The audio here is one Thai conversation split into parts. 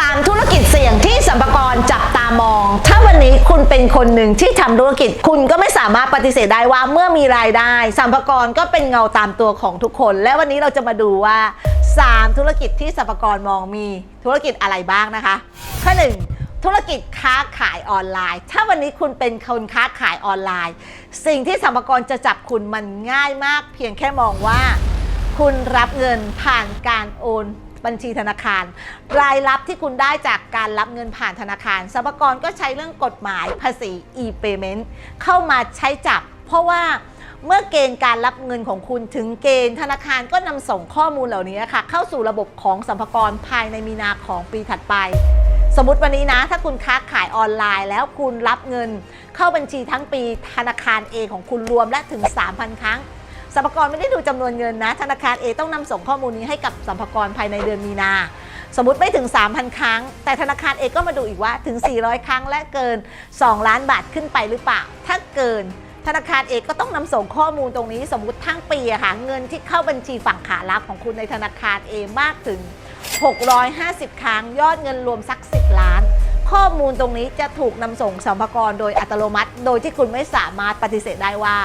3 ธุรกิจเสี่ยงที่สัมภากรจับตามอง ถ้าวันนี้คุณเป็นคนหนึ่งที่ทำธุรกิจ คุณก็ไม่สามารถปฏิเสธได้ว่าเมื่อมีรายได้สัมภากรก็เป็นเงาตามตัวของทุกคน และวันนี้เราจะมาดูว่า 3 ธุรกิจที่สัมภากรมองมีธุรกิจอะไรบ้างนะคะ ข้อหนึ่งธุรกิจค้าขายออนไลน์ ถ้าวันนี้คุณเป็นคนค้าขายออนไลน์ สิ่งที่สัมภากรจะจับคุณมันง่ายมาก เพียงแค่มองว่า คุณรับเงินผ่านการโอน บัญชีธนาคาร รายรับที่คุณได้จากการรับเงินผ่านธนาคารสรรพากรก็ใช้เรื่องกฎหมายภาษี e-payment เข้ามาใช้จับ เพราะว่าเมื่อเกณฑ์การรับเงินของคุณถึงเกณฑ์ธนาคารก็นำส่งข้อมูลเหล่านี้ค่ะ เข้าสู่ระบบของสัมภากรภายในมีนาของปีถัดไป สมมติวันนี้นะ ถ้าคุณค้าขายออนไลน์ แล้วคุณรับเงิน เข้าบัญชีทั้งปีธนาคาร A ของคุณรวมและถึง 3,000 ครั้ง สัมภากรไม่ได้ดูจำนวนเงินนะ ธนาคาร A ต้องนำส่งข้อมูลนี้ให้กับสัมภากรภายในเดือนมีนา สมมติไม่ถึง 3,000 ครั้ง แต่ธนาคาร A ก็มาดูอีกว่าถึง 400 ครั้งและเกิน 2 ล้านบาทขึ้นไปหรือเปล่า ถ้าเกินธนาคารเอก็ต้องนำส่งข้อมูลตรงนี้สมมุติทั้งปีอะค่ะเงินที่เข้าบัญชีฝั่งขารับของคุณในธนาคารเอมากถึง 650 ครั้ง ยอดเงินรวมสัก 10 ล้าน ข้อมูลตรงนี้จะถูกนำส่งสัมภากรโดยอัตโนมัติ โดยที่คุณไม่สามารถปฏิเสธได้ว่า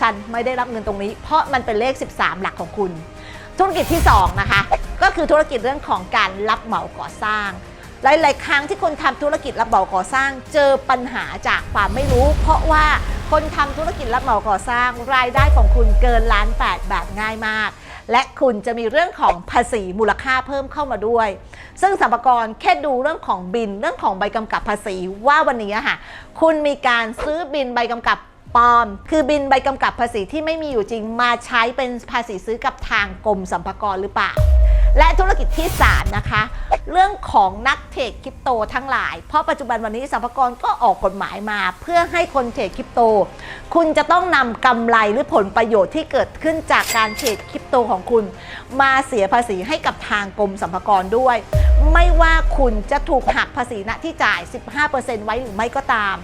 ฉันไม่ได้รับเงินตรงนี้ เพราะมันเป็นเลข 13 หลักของคุณ ธุรกิจที่2นะคะก็คือธุรกิจเรื่องของการรับเหมาก่อสร้าง หลาย ๆ ครั้งที่คนทำธุรกิจรับเหมาก่อสร้าง เจอปัญหาจากความไม่รู้ เพราะว่าคนทำธุรกิจรับเหมาก่อสร้าง รายได้ของคุณเกินล้านแปดแบบง่ายมาก และคุณจะมีเรื่องของภาษีมูลค่าเพิ่มเข้ามาด้วย ซึ่งสรรพากรแค่ดูเรื่องของบินเรื่องของใบกำกับภาษีว่าวันนี้ค่ะคุณมีการซื้อบินใบกำกับ ปลอม คือบินใบกำกับภาษีที่ไม่มีอยู่จริงมาใช้เป็นภาษีซื้อกับทางกรมสรรพากรหรือเปล่า และธุรกิจที่ 3 นะคะ เรื่องของนักเทรดคริปโตทั้งหลาย เพราะปัจจุบันวันนี้สรรพากรก็ออกกฎหมายมา เพื่อให้คนเทรดคริปโต คุณจะต้องนำกำไรหรือผลประโยชน์ที่เกิดขึ้นจากการเทรดคริปโตของคุณ มาเสียภาษีให้กับทางกรมสรรพากรด้วย ไม่ว่าคุณจะถูกหักภาษีณที่จ่าย 15%ไว้หรือไม่ก็ตาม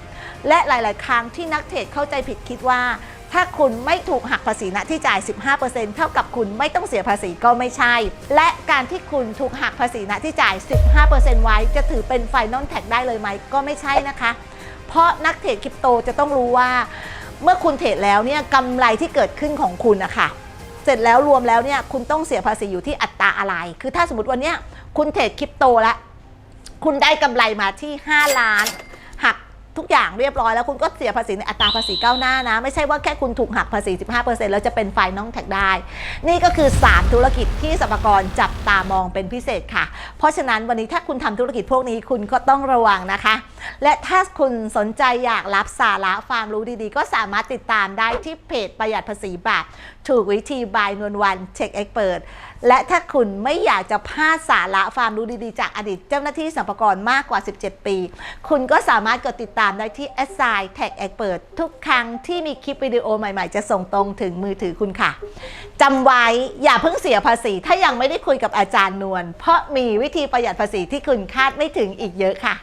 และหลาย ๆ ครั้งที่นักเทรดเข้าใจผิดคิดว่า ถ้าคุณไม่ถูกหักภาษีณที่จ่าย 15%เท่ากับคุณไม่ต้องเสียภาษีก็ไม่ใช่ และการที่คุณถูกหักภาษีณที่จ่าย 15%ไว้จะถือเป็นไฟนอลแท็กได้เลยไหมก็ไม่ใช่นะคะ เพราะนักเทรดคริปโตจะต้องรู้ว่า เมื่อคุณเทรดแล้วเนี่ยกำไรที่เกิดขึ้นของคุณนะคะเสร็จแล้วรวมแล้วเนี่ยคุณต้องเสียภาษีอยู่ที่อัตราอะไร คือถ้าสมมติวันเนี้ยคุณเทรดคริปโตแล้วคุณได้กำไรมาที่ 5 ล้าน ทุกอย่างเรียบร้อยแล้วคุณก็เสียภาษีในอัตราภาษีก้าวหน้านะ ไม่ใช่ว่าแค่คุณถูกหักภาษี 15%แล้วจะเป็นไฟน้องแท็กได้ นี่ก็คือ 3 ธุรกิจที่สรรพากรจับตามองเป็นพิเศษค่ะ เพราะฉะนั้นวันนี้ถ้าคุณทำธุรกิจพวกนี้คุณก็ต้องระวังนะคะ และถ้าคุณสนใจอยากรับสาระความรู้ดีๆ ก็สามารถติดตามได้ที่เพจประหยัดภาษีแบบถูกวิธีบายนวลวันเช็คเอ็กเปิดและถ้าคุณไม่อยากจะพลาดสาระความรู้ดีๆ จากอดีตเจ้าหน้าที่สรรพากรมากกว่า 17 ปี คุณก็สามารถกดติดตามได้ที่ s i Tag Expert ทุกครั้งที่มีคลิปวิดีโอใหม่ๆ จะส่งตรงถึงมือถือคุณค่ะจำไว้อย่าเพิ่งเสียภาษี ถ้ายังไม่ได้คุยกับอาจารย์นวลเพราะมีวิธีประหยัดภาษีที่คุณคาดไม่ถึงอีกเยอะค่ะ